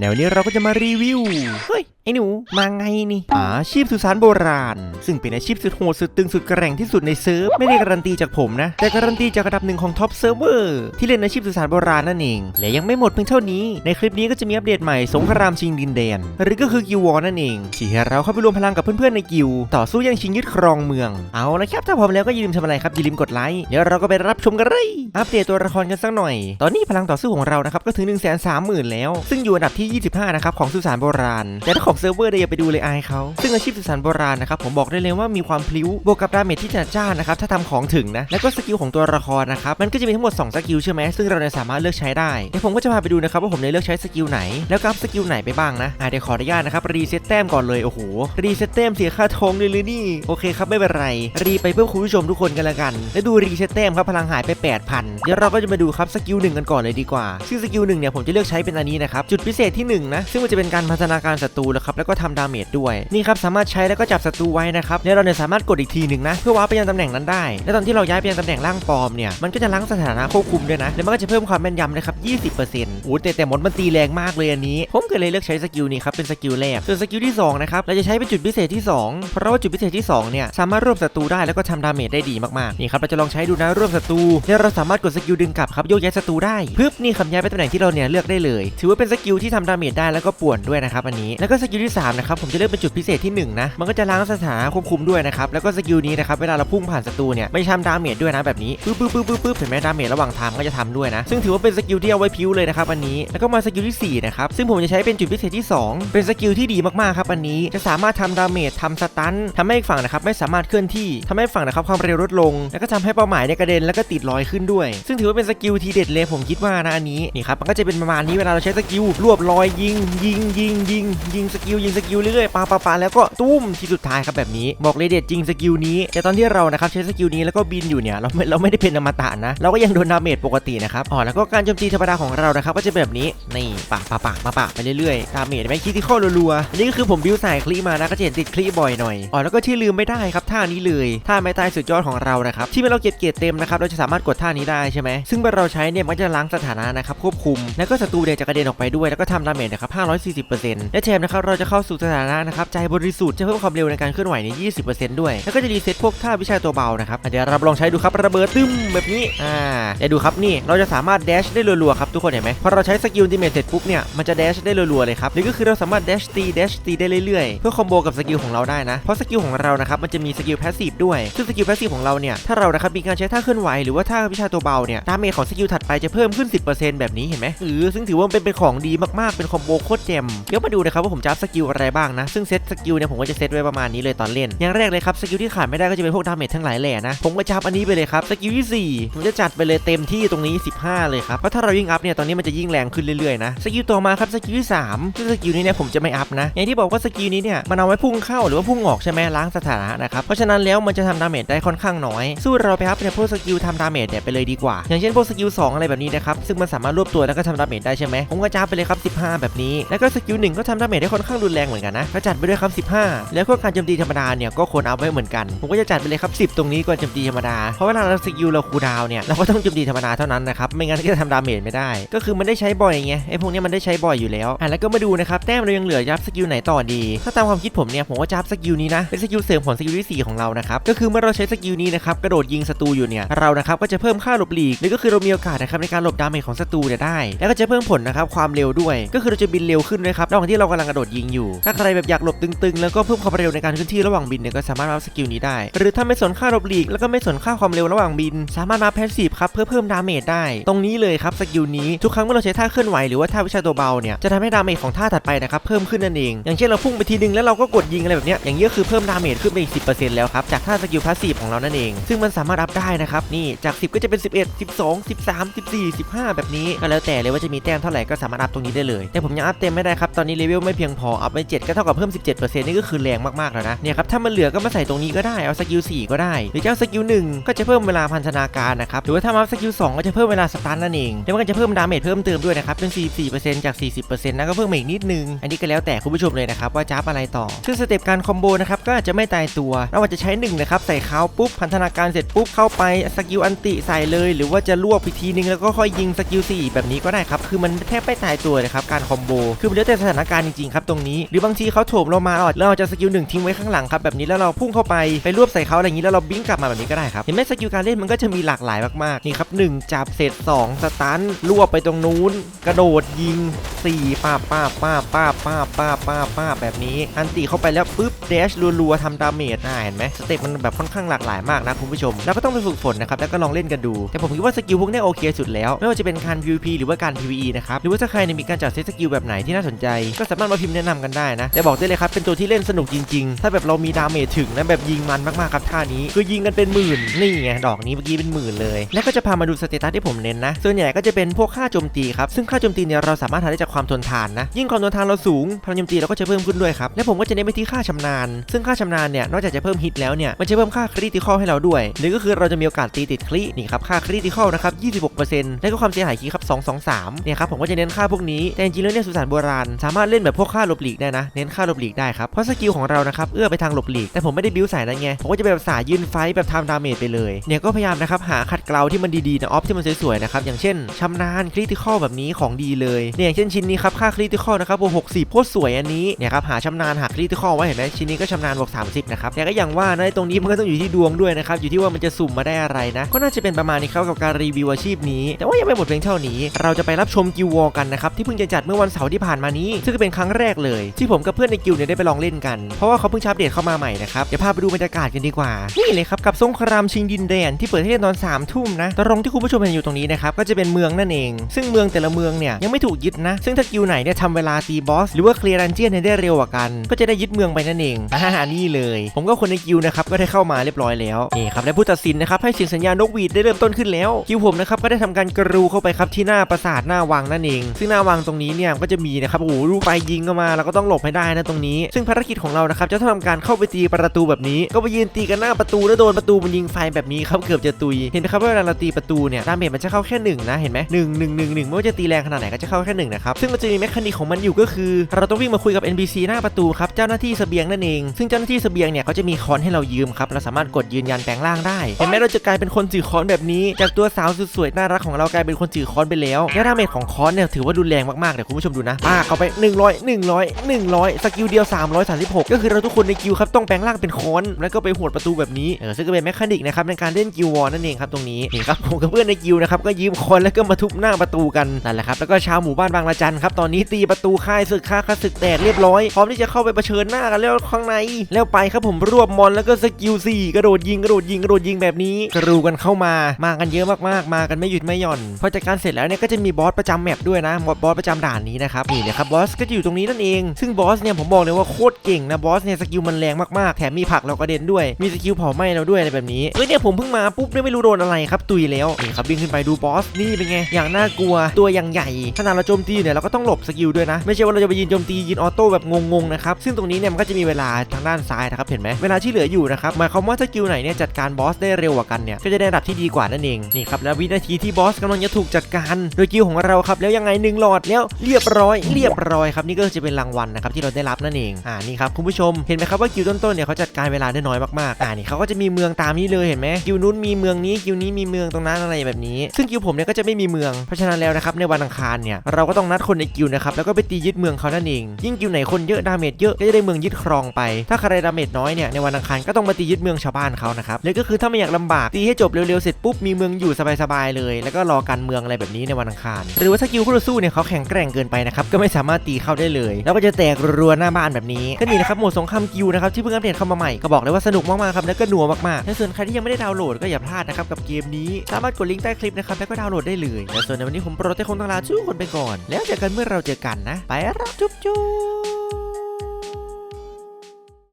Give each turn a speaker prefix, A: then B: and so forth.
A: แนวนี้เราก็จะมารีวิว เฮ้ย ไอ้หนูมาไงนี่อาชีพสุสานโบราณ ซึ่งเป็นอาชีพสุดโหดสุดตึงสุดแกร่งที่สุดในเซิร์ฟไม่ได้การันตีจากผมนะ แต่การันตีจากระดับหนึ่งของท็อปเซิร์ฟเวอร์ที่เล่นอาชีพสุสานโบราณนั่นเอง และยังไม่หมดเพียงเท่านี้ ในคลิปนี้ก็จะมีอัปเดตใหม่สงครามชิงดินแดน หรือก็คือกิววอร์นั่นเองที่เราเข้าไปรวมพลังกับเพื่อนๆในกิว ต่อสู้ยังชิงยึดครองเมือง เอาละครับถ้าพร้อมแล้วก็อย่าลืมทำอะไรครับอย่าลืมกดไลค์เดี๋ยวเราก็ไปรับชมกันเลยอัปเดตตัวละครกันสักหน่อย ตอนนี้พลังต่อสู้ของเรานะครับก็ถึง1 3 0 0 0 0แล้ว ซึ่งอยู่อันดับที่ 25นะครับของสุสานโบราณแต่ถ้าของเซิร์ฟเวอร์เดี๋ยวอย่าไปดูเลยอายเขาซึ่งอาชีพสุสานโบราณนะครับผมบอกได้เลยว่ามีความพลิ้วบวกกับดาเมจที่จัดจ้านนะครับถ้าทำของถึงนะแล้วก็สกิลของตัวละครนะครับมันก็จะมีทั้งหมด2สกิลใช่ไหมซึ่งเราเนี่ยสามารถเลือกใช้ได้เดี๋ยวผมก็จะพาไปดูนะครับว่าผมเนี่ยเลือกใช้สกิลไหนแล้วก็อัพสกิลไหนไปบ้างนะอะเดี๋ยวขออนุญาตนะครับรีเซ็ตแต้มก่อนเลยโอ้โหรีเซ็ตแต้มเสียค่าทองเลยเลยนี่โอเคครับไม่เป็นไรรีไปเพื่อคุณผู้ชมทุกคนกันละกัน แล้วดูรีเซ็ตแต้มครับพลังหายไป 8,000 เดี๋ยวเราก็จะมาดูครับสกิลหนึ่งกันก่อนเลยดีกว่าซึ่งสกิลหนึ่งเนี่ยผมจะเลือกใช้เป็นอันนี้นะครับจุดพิเศษที่หนึ่งนะซึ่งมันจะเป็นการพัฒนาการศัตรูนะครับแล้วก็ทำดาเมจด้วยนี่ครับสามารถใช้แล้วก็จับศัตรูไว้นะครับแล้วเราเนี่ยสามารถกดอีกทีหนึ่งนะเพื่อว้าไปยังตำแหน่งนั้นได้ และตอนที่เราย้ายไปยังตำแหน่งล่างปลอมเนี่ยมันก็จะล้างสถานะควบคุมด้วยนะแล้วมันก็จะเพิ่มความแม่นยำนะครับ20%โอ้แต่แต่มดมันตีแรงมากเลยอันนี้ ผมก็เลยเลือกใช้สกิลนี้ครับเป็นสกิลแรกส่วนสกิลที่สองนะครับเราจะใช้เป็นจุดพิเศษที่สองเพราะว่าจุดพิเศษที่สองเนี่ยสามารถรวบศัตรูได้แล้วก็ทำดาเมจได้ดีมากๆนี่ครับเราจะลองใช้ดูนะรวบศัตรูแล้วเราสามารถกดสกิลดึงกลับครับโยกย้ายศัตรูได้ปึ๊บนี่คำย้ายไปตำแหน่งที่เราเนี่ยเลือกได้เลย ถือว่าเป็นสกิลที่ทำดาเมจได้แล้วก็ป่วนด้วยนะครับอันนี้แล้วก็สกิลที่สามนะครับผมจะเลือกเป็นจุดพิเศษที่หนึ่งนะมันก็จะล้างสถานะควบคุมด้วยนะครับแล้วก็สกิลนี้นะครับเวลาเราพุ่งผ่านศัตรูเนี่ยไม่ทำดาเมจด้วยนะแบบนี้ปึ๊บปึ๊บปึ๊บปึ๊บเห็นไหมดาเมจระหว่างทางก็จะทำด้วยนะ ซึ่งถือว่าเป็นสกิลที่เอาไว้พิ้วเลยนะครับอันนี้แล้วก็มาสกิลที่สี่นะครับซึ่งผมจะใช้เป็นจุดพิเศษที่สองเป็นสกิลที่ดีมากๆครับอันนี้จะสามารถทำดาเมจทำสตันทำให้อีกฝั่งนะครับไม่สามารถเคลื่อนที่ทำให้ฝั่งนะครับความเร็วลดลง แล้วก็ทำให้เป้าหมายในกระเด็นแล้วก็ติดลอยขึ้นด้วย ซึ่งถือว่าเป็นสกิลทีเด็ดเลยผมคิดว่านะอันนี้นี่ครับมันก็จะเป็นประมาณนี้เวลาเราใช้สกิลรวบลอยยิงยิงยิงยิงยิงสกิลยิงสกิลเรื่อยๆปาปาปาแล้วก็ตุ้มที่สุดท้ายครับแบบนี้บอกเลยเด็ดจริงสกิลนี้ แต่ตอนที่เรานะครับใช้สกิลนี้แล้วก็บินอยู่เนี่ยเราไม่เราไม่ได้เป็นอมตะนะ เราก็ยังโดนดาเมจปกตินะครับอ๋อแล้วก็การโจมตีธรรมดาของเรานะครับก็จะแบบนี้นี่ปะปะปะมาปะไปเรื่อยๆดาเมจไม่คิดที่ข้อรัวๆอันนี้ก็คือผมบิวสายคลีมานะก็จะเห็นติดคลีบ่อยหน่อยอ๋อแล้วก็ที่ลืมไม่ได้ครับท่านี้เลยท่าไม้ตายสุดยอดของเรานะครับที่เมื่อเราเก็บเกียรติเต็มนะครับเราจะสามารถกดท่านี้ได้ใช่ไหมซึ่งเมื่อเราใช้เนี่ยมันจะล้างสถานะนะครับควบคุม แล้วก็ศัตรูเนี่ยจะกระเด็นออกไปด้วยแล้วก็ทำดาเมจนะครับ540%และแถมนะครับเราราจะเข้าสู่สถานะนะครับใจบริสุทธิ์จะเพิ่มความเร็วในการเคลื่อนไหวใน 20%ด้วย แล้วก็จะรีเซ็ตพวกท่าวิชาตัวเบานะครับเดี๋ยวเราลองใช้ดูครับระเบิดตึ้มแบบนี้อ่าเดี๋ยวดูครับนี่เราจะสามารถแดชได้รัวๆครับทุกคนเห็นไหมพอเราใช้สกิลดิเมทเสร็จปุ๊บเนี่ยมันจะแดชได้รัวๆเลยครับนี่ก็คือเราสามารถแดชตีแดชตีได้เรื่อยๆ เพื่อคอมโบกับสกิลของเราได้นะเพราะสกิลของเรานะครับมันจะมีสกิลแพสซีฟด้วยซึ่งสกิลแพสซีฟของเราเนี่ยถ้าเรานะครับมีการใช้ท่าเคลื่อนไหวหรือว่าท่าวิชาตัวเบาเนี่ยดาเมจของสกิลถัดไปจะเพิ่มขึ้น 10%แบบนี้เห็นไหมเออซึ่งถือว่าเป็นเป็นของดีมากๆเป็นคอมโบโคตรเจมเดี๋ยวมาดูนะครับว่าผมจะอัพสกิลอะไรบ้างนะ ซึ่งเซตสกิลเนี่ยผมก็จะเซตไว้ประมาณนี้เลยตอนเล่น อย่างแรกเลยครับสกิลที่ขาดไม่ได้ก็จะเป็นพวกดาเมจทั้งหลายแหล่นะ ผมก็จะอัพอันนี้ไปเลยครับสกิลที่สี่ผมจะจัดไปเลยเต็มที่ตรงนี้ 15 เลยครับเพราะถ้าเรายิ่งอัพเนี่ยตอนนี้มันจะยิ่งแรงขึ้นเรื่อยๆนะสกิลต่อมาครับสกิลที่สามซึ่งสกิลนี้เนี่ยผมจะไม่อัพนะอย่างที่บอกว่าสกิลนี้เนี่ยมันเอาไว้พุ่งเข้าหรือว่าพุ่งออกใช่ไหมล้างสถานะนะครับเพราะฉะนั้นแล้วมันจะทำดาเมจได้ค่อนข้างน้อยสู้เราไปอัพในพวกสกิลทำดาเมจเนี่ยไปเลยดีกว่า อย่างเช่นพวกสกิล2อะไรแบบนี้นะครับซึ่งมันสามารถรวบตัวแล้วก็ทำดาเมจได้ใช่ไหมผมก็จะอัพไปเลยครับ 15 แบบนี้ แล้วก็สกิลหนึ่งก็ทำดาเมจได้ค่อนข้างรุนแรงเหมือนกันนะก็จัดไปด้วยครับ 15 แล้วก็การโจมตีธรรมดาเนี่ยก็ควรเอัพไว้เหมือนกัน ผมก็จะจัดไปเลยครับ 10 ตรงนี้ก่อนโจมตีธรรมดา เพราะเวลาเราสกิลเราคูดาวเนี่ยเราก็ต้องโจมตีธรรมดาเท่านั้นนะครับ ไม่งั้นก็จะทำดาเมจไม่ได้ ก็คือมันได้ใช้บ่อยไงไอ้พวกนี้มันได้ใช้บ่อยอยู่แล้วอะแล้วก็มาดูนะครับแต้มเรายังเหลือยับสกิลไหนต่อดี ถ้าตามความคิดผมเนี่ยผมก็จะอัพสกิลนี้นะเป็นสกิลเสริมของสกิลที่สี่ของเรานะครับก็คือเมื่อเราใช้สกิลนี้นะครับกระโดดยิงศัตรูอยู่เนี่ยเรานะครับก็จะเพิ่มค่าหลบหลีกหรือก็คือเรามีโอกาสนะครับในการหลบดาเมจของศัตรูเนี่ยได้ แล้วก็จะเพิ่มผลนะครับความเร็วด้วย ก็คือเราจะบินเร็วขึ้นด้วยครับระหว่างที่เรากำลังกระโดดยิงอยู่ ถ้าใครแบบอยากหลบตึงๆ แล้วก็เพิ่มความเร็วในการเคลื่อนที่ระหว่างบินเนี่ยก็สามารถอัพสกิลนี้ได้ หรือถ้าไม่สนค่าหลบหลีกแล้วก็ไม่สนค่าความเร็วระหว่างบิน สามารถมาแพสซีฟครับเพื่อเพิ่มดาเมจได้ ตรงนี้เลยครับสกิลนี้ทุกครั้งเมื่อเราใช้ท่าเคลื่อนไหวหรือว่าท่าวิชาตัวเบาเนี่ยจะทำให้ดาเมจของท่าถัดไปนะครับเพิ่มขึ้นนั่นเองอย่างเช่นเราพุ่งไปทีนึงแล้วเราก็กดยิงอะไรแบบเนี้ยอย่างนี้ก็คือเพิ่มดาเมจขึ้นไปอีก10%แล้วครับจากท่าสกิลพาสซีฟของเรานั่นเอง ซึ่งมันสามารถอัพได้นะครับนี่จาก 10 ก็จะเป็น 11 12 13 14 15 แบบนี้ก็แล้วแต่เลยว่าจะมีแต้มเท่าไหร่ก็สามารถอัพตรงนี้ได้เลย แต่ผมยังอัพเต็มไม่ได้ครับตอนนี้เลเวลไม่เพียงพอออัพไป7ก็เท่ากับเพิ่ม 17%นี่ก็คือแรงมากๆแล้วนะเนี่ยครับถ้ามันเหลือก็มาใส่ตรงนี้ก็ได้เอาสกิล4ก็ได้ หรือจะเอาสกิล1ก็จะเพิ่มเวลาพันธนาการนะครับหรือว่าถ้ามาสกิล2ก็จะเพิ่มเวลาสตาร์ทนั่นเองแล้วมันก็จะเพิ่มดาเมจเพิ่มเติมด้วยนะครับเป็น 44%จาก 40%นะก็เพิ่มอีกนิดนึง อันนี้ก็แล้วแต่คุณผู้ชมเลยนะครับว่าจะอัพอะไรต่อ ซึ่งสเต็ปการคอมโบนะครับก็อาจจะไม่ตายตัวเราอาจจะใช้1นะครับใส่เขาปุ๊บพันธนาการเสร็จปุ๊บเข้าไปสกิลอันติใส่เลย หรือว่าจะลวกพิทีนึงแล้วก็ค่อยยิงสกิล4แบบนี้ก็ได้ครับคือมันแทบไม่ตายตัวเลยครับการคอมโบคือมันแล้วแต่สถานการณ์จริงๆครับตรงนี้ หรือบางทีเขาโถมเรามาเราอาจเราจะสกิลหนึ่งทิ้งไว้ข้างหลังครับแบบนี้แล้วเราพุ่งเข้าไปไปรวบใส่เขาอะไรอย่างนี้แล้วเราบิ้งกลับมาแบบนี้ก็ได้ครับเห็นไหมสกิลการเล่นมันก็จะมีหลากหลายมากๆนี่ครับหนึ่งจับเสร็จสองสตันรวบไปตรงนู้น กระโดดยิงสี่ป้าป้าป้าป้าป้าป้าป้าป้าแบบนี้ อันตีเข้าไปแล้วปุ๊บเดชรัวๆทำดาเมจได้เห็นไหมสเต็ปมันแบบค่อนข้างหลากหลายมากนะคุณผู้ชม แล้วก็ต้องไปฝึกฝนนะครับแล้วก็ลองเล่นกันดู แต่ผมคิดว่าสกิลพวกนี้โอเคสุดแล้ว ไม่ว่าจะเป็นการ PVP หรือว่าการ PVE นะครับหรือว่าถ้าใครมีการจัดเซตสกิลแบบไหนที่น่าสนใจ ก็สามารถมาพิมพ์แนะนำกันได้นะแต่บอกได้เลยครับเป็นตัวที่เล่นสนุกจริงๆ ถ้าแบบเรามีดาเมจถึงนะแบบยิงมันมากๆครับท่านี้คือยิงกันเป็นหมื่นนี่ไงดอกนี้เมื่อกี้เป็นหมื่นเลย แล้วก็จะพามาดูสเตตัสที่ผมเน้นนะ ส่วนใหญ่ก็จะเป็นพวกค่าโจมตีครับซึ่งค่าโจมตีเนี่ยเราสามารถหาได้จากความทนทานนะ ยิ่งความทนทานเราสูงพลังโจมตีเราก็จะเพิ่มขึ้นด้วยครับและผมก็จะเน้นไปที่ค่าชำนาญ ซึ่งค่าชำนาญเนี่ยนอกจากจะเพิ่มฮิตแล้วเนี่ยมันจะเพิ่มค่าคริติคอลให้เราด้วยหรือก็คือเราจะมีโอกาสตีติดคลินี่ครับค่าคริติคอลนะครับ26%และก็ความเสียหายคีครับ223เนี่ยครับผมก็จะเน้นค่าพวกนี้แต่จริงๆแล้วเนี่ยสุสานโบราณสามารถเล่นแบบพวกค่าหลบหลีกได้นะ เน้นค่าหลบหลีกได้ครับ เพราะสกิลของเรานะครับเอื้อไปทางหลบหลีก แต่ผมไม่ได้บิ้วใส่นั่นไง ผมก็จะแบบสายยืนไฟแบบทำดาเมจไปเลย เนี่ยก็พยายามนะครับหาขัดเกลาที่มันดีๆนะออฟที่มันสวยๆนะครับ อย่างเช่นชำนาญคริติคอลแบบนี้ของดีเลย เนี่ยอย่างเช่นชิ้นนี้ครับค่าคริติคอลนะครับบวก60โคตรสวยอันนี้ เนี่ยครับหาชำนาญหาคริติคอลไว้เห็นไหมชิ้นนี้ก็ชำนาญบวก30นะครับ แต่ก็อย่างว่านะตรงนี้มันก็ต้องอยู่ที่ดวงด้วยนะครับ อยู่ที่ว่ามันจะสุ่มมาได้อะไรนะ ก็น่าจะเป็นประมาณนี้ครับกับการรีวิวอาชีพนี้ แต่ว่ายังไม่หมดเพียงเท่านี้ เราจะไปรับชมกิววอกันนะครับที่เพิ่งจะจัดเมื่อวันเสาร์ที่ผ่านมานี้ซึ่งเป็นครั้งแรกเลย ที่ผมกับเพื่อนในกิวเนี่ยได้ไปลองเล่นกันเพราะว่าเขาเพิ่งอัปเดตเข้ามาใหม่นะครับเดี๋ยวพาไปดูบรรยากาศกันดีกว่านี่เลยครับกับสงครามชิงดินแดนที่เปิดให้เล่นตอน3ามทุ่มนะตรงที่คุณผู้ชมเห็นอยู่ตรงนี้นะครับก็จะเป็นเมืองนั่นเอง ซึ่งเมืองแต่ละเมืองเนี่ยยังไม่ถูกยึดนะ ซึ่งถ้ากิวไหนเนี่ยทำเวลาตีบอสหรือว่าเคลียร์ดันเจียนได้เร็วกว่ากัน ก็จะได้ยึดเมืองไปนั่นเองอ่านี่เลย ผมก็คนในกิวนะครับก็ได้เข้ามาเรียบร้อยแล้วนี่ครับและผู้ตัดสินนะครับให้เสียงสัญญาณนกหวีดได้เริ่มต้นขึ้นแล้วกิวผมนะครับก็ได้ทำการกรูเข้าไปครับที่หน้าปราสาทหน้าวังนั่นเอง ซึ่งหน้าวังตรงนี้เนี่ยก็จะมีนะครับโอ้โหลูกไฟยิงเข้ามาเราก็ต้องหลบให้ได้นะตรงนี้ ซึ่งภารกิจของเรานะครับจะต้องทำการเข้าไปตีประตูแบบนี้ ก็ไปยืนตีกันหน้าประตูแล้วโดนประตูมันยิงไฟแบบนี้ครับเกือบจะตุย เห็นไหมครับว่าเวลาเราตีประตูเนี่ยดาเมจมันจะเข้าแค่หนึ่งนะเห็นไหมหนึ่งหนึ่งหนึ่งหนึ่งไม่ว่าจะตีแรงขนาดไหนก็จะเข้าแค่หนึ่งนะครับซึ่งมันจะมีแมคานิกของมันอยู่ก็คือ เราต้องวิ่งมาคุยกับ NPC หน้าประตูครับเจ้าหน้าที่เสบียงนั่นเอง ซึ่งเจ้าหน้าที่เสบียงเนี่ยเขาจะมีค้อนให้เรายืมครับเราสามารถกดยืนยันแปลงร่างได้เห็นไหมเราจะกลายเป็นคนถือคอนแบบนี้ จากตัวสาวสุดสวยน่ารักของเรากลายเป็นคนถือคอนไปแล้วและดาเมจของคอนเนี่ยถือว่ารุนแรงมากๆเดี๋ยวคุณผู้ชมดูนะปาเข้าไป100 100 100 สกิลเดียว 336 ก็คือเราทุกคนในกิลครับต้องแปลงร่างเป็นค้อนแล้วก็ไปหวดประตูแบบนี้เออซึ่งก็เป็นแมคานิกนะครับในการเล่นกิลวอร์นั่นเองครับตรงนี้นี่ครับผมกับเพื่อนในกิลนะครับก็ยืมค้อนแล้วก็มาทุบหน้าประตูกันนั่นแหละครับแล้วก็ชาวหมู่บ้านบางละจันครับตอนนี้ตีประตูค่ายศึกค่าคาศึกแตกเรียบร้อยพร้อมที่จะเข้าไปเผชิญหน้ากันแล้วข้างใน แล้วไปครับผมรวบมอนแล้วก็สกิล4กระโดดยิงกระโดดยิงกระโดดยิงแบบนี้กรูกันเข้ามามากันเยอะมากๆ มากันไม่หยุดไม่หย่อนพอจัดการเสร็จแล้วเนี่ยก็จะมีบอสประจำแมปด้วยนะบอสประจำด่านนี้นะครับนี่เลยครับบอสก็อยู่ตรงนี้นั่นเองซึ่งบอสเนี่ยผมบอกเลยว่าโคตรเก่งนะบอสเนี่ยสกิลมันแรงมากๆแถมมีผักเรากระเด็นด้วยมีสกิลเผาไหม้เราด้วยอะไรแบบนี้เฮ้ยเนี่ยผมเพิ่งมาปุ๊บเนี่ยไม่รู้โดนอะไรครับตุยแล้วนี่ครับวิ่งขึ้นไปดูบอสนี่เป็นไงอย่างน่ากลัวตัวอย่างใหญ่ขนาดเราโจมตีเนี่ยเราก็ต้องหลบสกิลด้วยนะ ไม่ใช่ว่าเราจะไปยืนโจมตียืนออโต้แบบงงๆนะครับซึ่งตรงนี้เนี่ยมันก็จะมีเวลาทางด้านซ้ายนะครับเห็นไหมเวลาที่เหลืออยู่นะครับหมายความว่าสกิลไหนเนี่ยจัดการบอสได้เร็วกว่ากันเนี่ยก็จะได้ระดับที่ดีกว่านั่นเองนี่ครับแล้ววินาทีที่บอสกำลังจะถูกจัดการ โดยกิลของเราครับแล้วยังไงหนึ่งหลอดแล้วเรียบร้อยเรียบร้อยครับนี่ก็จะเป็นรางวัลนะครับที่เราได้รับนั่นเองอ่านี่ครับคุณผู้ชมเห็นไหมครับว่ากิลต้นๆเนี่ยเขาจัดการเวลาได้น้อยมากๆอ่านี่เขาก็จะมีเมืองตามนี้เลยเห็นไหมกิลนู้นมีเมืองนี้กิลนี้มีเมืองตรงนั้นอะไรแบบนี้ ซึ่งกิลผมเนี่ยก็จะไม่มีเมืองเพราะฉะนั้นแล้วนะครับในวันอังคารเนี่ยเราก็ต้องนัดคนในกิลนะครับแล้วก็ไปตียึดเมืองเขานั่นเอง ยิ่งกิลไหนคนเยอะดาเมจเยอะก็จะได้เมืองยึดครองไป ถ้าใครดาเมจน้อยเนี่ยในวันอังคารก็ต้องมาตียึดเมืองชาวบ้านเขานะครับเลยก็คือถ้าไม่อยากลำบากตีให้จบเร็วๆเสร็จปุ๊บมีเมืองอยู่สบายๆเลย แล้วก็รอการเมืองอะไรแบบนี้ในวันอังคาร หรือว่าถ้ากิลคู่ต่อสู้เนี่ยเขาแข็งแกร่งเกินไปนะครับก็ไม่สามารถตีเข้าได้เลยแล้วก็จะแตกรัวๆหน้าบ้านแบบนี้ก็นี่นะครับโหมดสงครามกิวนะครับที่เพิ่งอัปเดตเข้ามาใหม่ก็บอกเลยว่าสนุกมากๆครับแล้วก็หนัวมากๆและส่วนใครที่ยังไม่ได้ดาวน์โหลดก็อย่าพลาดนะครับกับเกมนี้สามารถกดลิงก์ใต้คลิปนะครับแล้วก็ดาวน์โหลดได้เลยและส่วนในวันนี้ผมโปรเตคงต้องลาทุกคนไปก่อน แล้วเจอกันเมื่อเราเจอกันนะ ไปแล้วจุ๊บจุ๊บ